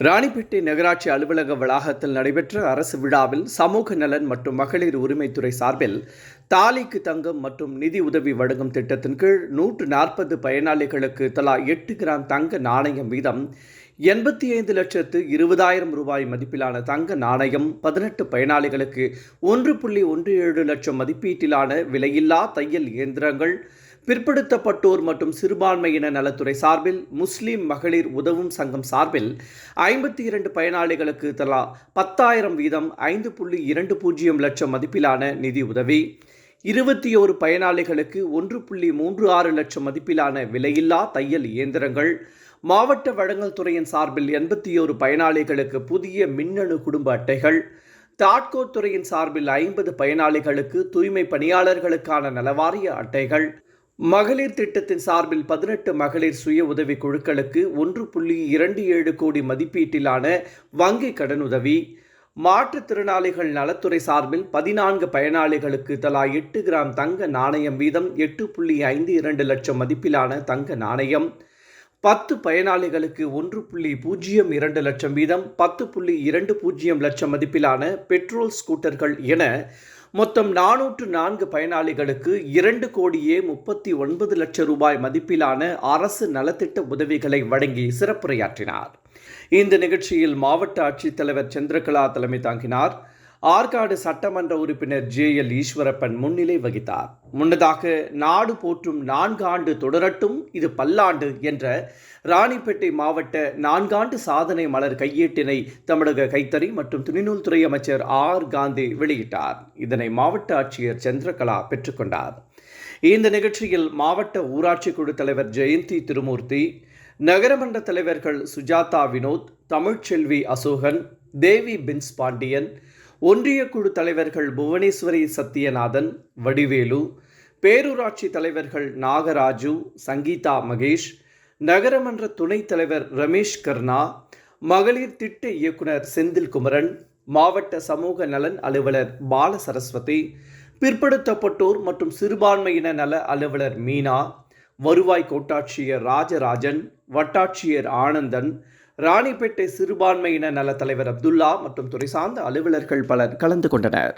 ராணிப்பேட்டை நகராட்சி அலுவலக வளாகத்தில் நடைபெற்ற அரசு விழாவில் சமூக நலன் மற்றும் மகளிர் உரிமைத்துறை சார்பில் தாலிக்கு தங்கம் மற்றும் நிதி உதவி வழங்கும் திட்டத்தின் கீழ் நூற்று நாற்பது பயனாளிகளுக்கு தலா எட்டு கிராம் தங்க நாணயம் வீதம் எண்பத்தி ஐந்து லட்சத்து இருபதாயிரம் ரூபாய் மதிப்பிலான தங்க நாணயம் பதினெட்டு பயனாளிகளுக்கு ஒன்று புள்ளி ஒன்று ஏழு லட்சம் மதிப்பீட்டிலான விலையில்லா தையல் இயந்திரங்கள் பிற்படுத்தப்பட்டோர் மற்றும் சிறுபான்மையின நலத்துறை சார்பில் முஸ்லிம் மகளிர் உதவும் சங்கம் சார்பில் ஐம்பத்தி இரண்டு பயனாளிகளுக்கு தலா பத்தாயிரம் வீதம் ஐந்து புள்ளி இரண்டு பூஜ்ஜியம் லட்சம் மதிப்பிலான நிதி உதவி. இருபத்தி ஓரு பயனாளிகளுக்கு ஒன்று புள்ளி மூன்று ஆறு லட்சம் மதிப்பிலான விலையில்லா தையல் இயந்திரங்கள். மாவட்ட வழங்கல் துறையின் சார்பில் எண்பத்தி ஓரு பயனாளிகளுக்கு புதிய மின்னணு குடும்ப அட்டைகள். தாட்கோ துறையின் சார்பில் ஐம்பது பயனாளிகளுக்கு தூய்மை பணியாளர்களுக்கான நலவாரிய அட்டைகள். மகளிர் திட்டத்தின் சார்பில் பதினெட்டு மகளிர் சுய உதவி குழுக்களுக்கு ஒன்று புள்ளி இரண்டு ஏழு கோடி மதிப்பீட்டிலான வங்கி கடனுதவி மாற்றுத்திறனாளிகள் நலத்துறை சார்பில் பதினான்கு பயனாளிகளுக்கு தலா எட்டு கிராம் தங்க நாணயம் வீதம் எட்டு புள்ளி ஐந்து இரண்டு லட்சம் மதிப்பிலான தங்க நாணயம். பத்து பயனாளிகளுக்கு ஒன்று புள்ளி பூஜ்ஜியம் இரண்டு லட்சம் வீதம் பத்து புள்ளி இரண்டு பூஜ்ஜியம் லட்சம் மதிப்பிலான பெட்ரோல் ஸ்கூட்டர்கள் என மொத்தம் நானூற்று நான்கு பயனாளிகளுக்கு இரண்டு கோடியே முப்பத்தி ஒன்பது லட்சம் ரூபாய் மதிப்பிலான அரசு நலத்திட்ட உதவிகளை வழங்கி சிறப்புரையாற்றினார். இந்த நிகழ்ச்சியில் மாவட்ட ஆட்சித்தலைவர் சந்திரகலா தலைமை தாங்கினார். ஆற்காடு சட்டமன்ற உறுப்பினர் ஜே எல் ஈஸ்வரப்பன் முன்னிலை வகித்தார். முன்னதாக நாடு போற்றும் நான்காண்டு தொடரட்டும் இது பல்லாண்டு என்ற ராணிப்பேட்டை மாவட்ட நான்காண்டு சாதனை மலர் கையேட்டினை தமிழக கைத்தறி மற்றும் துணிநூல்துறை அமைச்சர் ஆர் காந்தி வெளியிட்டார். இதனை மாவட்ட ஆட்சியர் சந்திரகலா பெற்றுக்கொண்டார். இந்த நிகழ்ச்சியில் மாவட்ட ஊராட்சி குழு தலைவர் ஜெயந்தி திருமூர்த்தி நகரமன்ற தலைவர்கள் சுஜாதா வினோத் தமிழ்ச்செல்வி அசோகன் தேவி பின்ஸ் பாண்டியன் ஒன்றிய குழு தலைவர்கள் புவனேஸ்வரி சத்யநாதன் வடிவேலு பேரூராட்சி தலைவர்கள் நாகராஜு சங்கீதா மகேஷ் நகரமன்ற துணைத் தலைவர் ரமேஷ் கர்ணா மகளிர் திட்ட இயக்குனர் செந்தில் குமரன் மாவட்ட சமூக நலன் அலுவலர் பால சரஸ்வதி பிற்படுத்தப்பட்டோர் மற்றும் சிறுபான்மையின நல அலுவலர் மீனா வருவாய் கோட்டாட்சியர் ராஜராஜன் வட்டாட்சியர் ஆனந்தன் ராணிப்பேட்டை சிறுபான்மையின நல தலைவர் அப்துல்லா மற்றும் துறை சார்ந்த அலுவலர்கள் பலர் கலந்து கொண்டனர்.